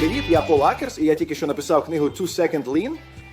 Привіт, я Пол Акерс, і я тільки що написав книгу Two Second Lean.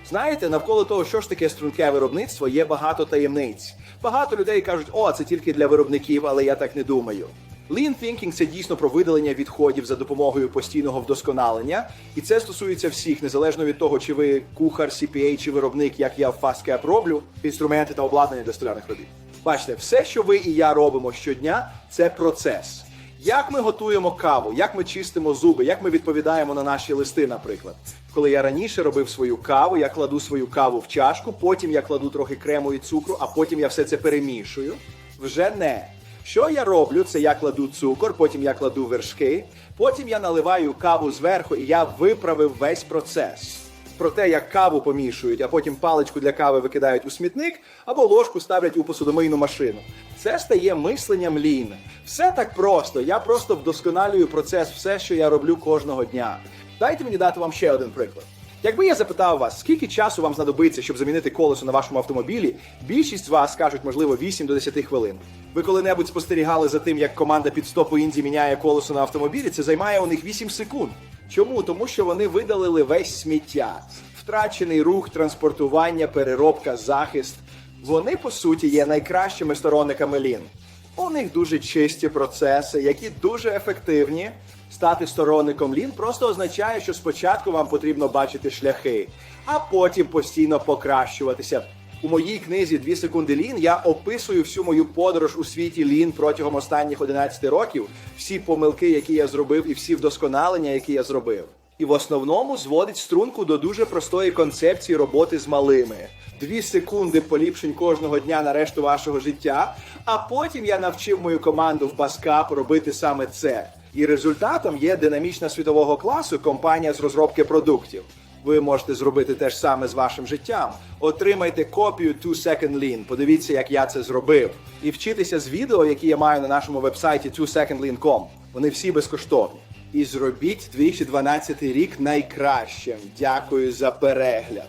Знаєте, навколо того, що ж таке струнке виробництво, є багато таємниць. Багато людей кажуть, о, це тільки для виробників, але я так не думаю. Lean Thinking – це дійсно про видалення відходів за допомогою постійного вдосконалення, і це стосується всіх, незалежно від того, чи ви кухар, CPA, чи виробник, як я в FastCap роблю, інструменти та обладнання для столярних робіт. Бачите, все, що ви і я робимо щодня, це процес. Як ми готуємо каву, як ми чистимо зуби, як ми відповідаємо на наші листи, наприклад. Коли я раніше робив свою каву, я кладу свою каву в чашку, потім я кладу трохи крему і цукру, а потім я все це перемішую. Вже не. Що я роблю? Це я кладу цукор, потім я кладу вершки, потім я наливаю каву зверху і я виправив весь процес. Про те, як каву помішують, а потім паличку для кави викидають у смітник або ложку ставлять у посудомийну машину. Це стає мисленням лін. Все так просто. Я просто вдосконалюю процес, все, що я роблю кожного дня. Дайте мені дати вам ще один приклад. Якби я запитав вас, скільки часу вам знадобиться, щоб замінити колесо на вашому автомобілі, більшість з вас скажуть, можливо, 8 до 10 хвилин. Ви коли-небудь спостерігали за тим, як команда підстопу Інді міняє колесо на автомобілі, це займає у них 8 секунд. Чому? Тому що вони видалили весь сміття, втрачений рух, транспортування, переробка, захист. Вони, по суті, є найкращими сторонниками лін. У них дуже чисті процеси, які дуже ефективні. Стати сторонником лін просто означає, що спочатку вам потрібно бачити шляхи, а потім постійно покращуватися. У моїй книзі «2 секунди лін я описую всю мою подорож у світі лін протягом останніх 11 років, всі помилки, які я зробив, і всі вдосконалення, які я зробив. І в основному зводить струнку до дуже простої концепції роботи з малими. Дві секунди поліпшень кожного дня на решту вашого життя. А потім я навчив мою команду в Баскап робити саме це. І результатом є динамічна світового класу компанія з розробки продуктів. Ви можете зробити те ж саме з вашим життям. Отримайте копію Two Second Lean, подивіться, як я це зробив. І вчитися з відео, які я маю на нашому вебсайті twosecondlean.com. Вони всі безкоштовні. І зробіть 2012 рік найкращим. Дякую за перегляд.